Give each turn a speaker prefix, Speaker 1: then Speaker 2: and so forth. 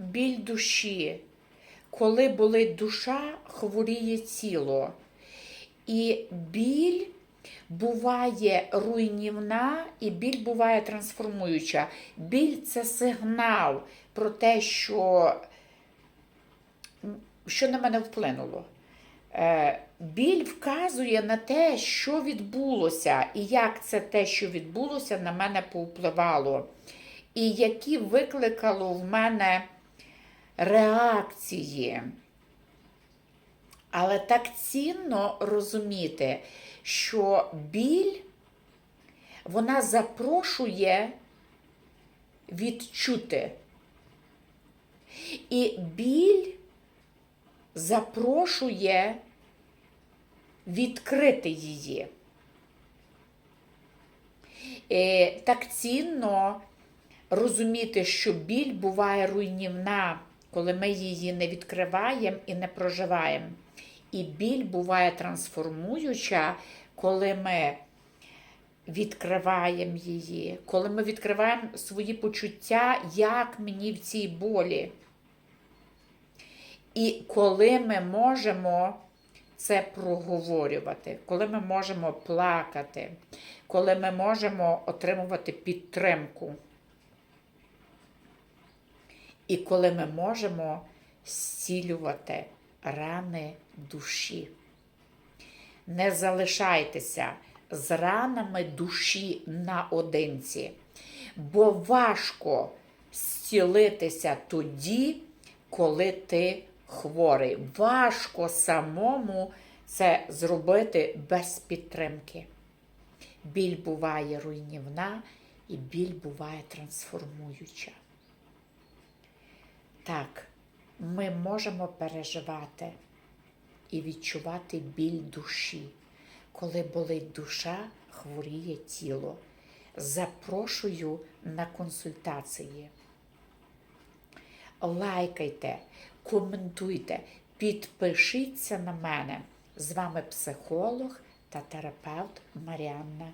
Speaker 1: біль душі. Коли болить душа, хворіє тіло. І біль буває руйнівна, і біль буває трансформуюча. Біль це сигнал про те, що, що на мене вплинуло. Е, Біль вказує на те, що відбулося, і як це те, що відбулося, на мене повпливало, і які викликало в мене реакції. Але так цінно розуміти, що біль вона запрошує відчути. І біль запрошує відкрити її. Е, Так цінно розуміти, що біль буває руйнівна, коли ми її не відкриваємо і не проживаємо. І біль буває трансформуюча, коли ми відкриваємо її, коли ми відкриваємо свої почуття, як мені в цій болі. І коли ми можемо це проговорювати, коли ми можемо плакати, коли ми можемо отримувати підтримку. І коли ми можемо зцілювати рани душі. Не залишайтеся з ранами душі наодинці, бо важко зцілитися тоді, коли ти хворий. Важко самому це зробити без підтримки. Біль буває руйнівна і біль буває трансформуюча. Так, ми можемо переживати і відчувати біль душі. Коли болить душа, хворіє тіло. Запрошую на консультації. Лайкайте, коментуйте, підпишіться на мене. З вами психолог та терапевт Маріанна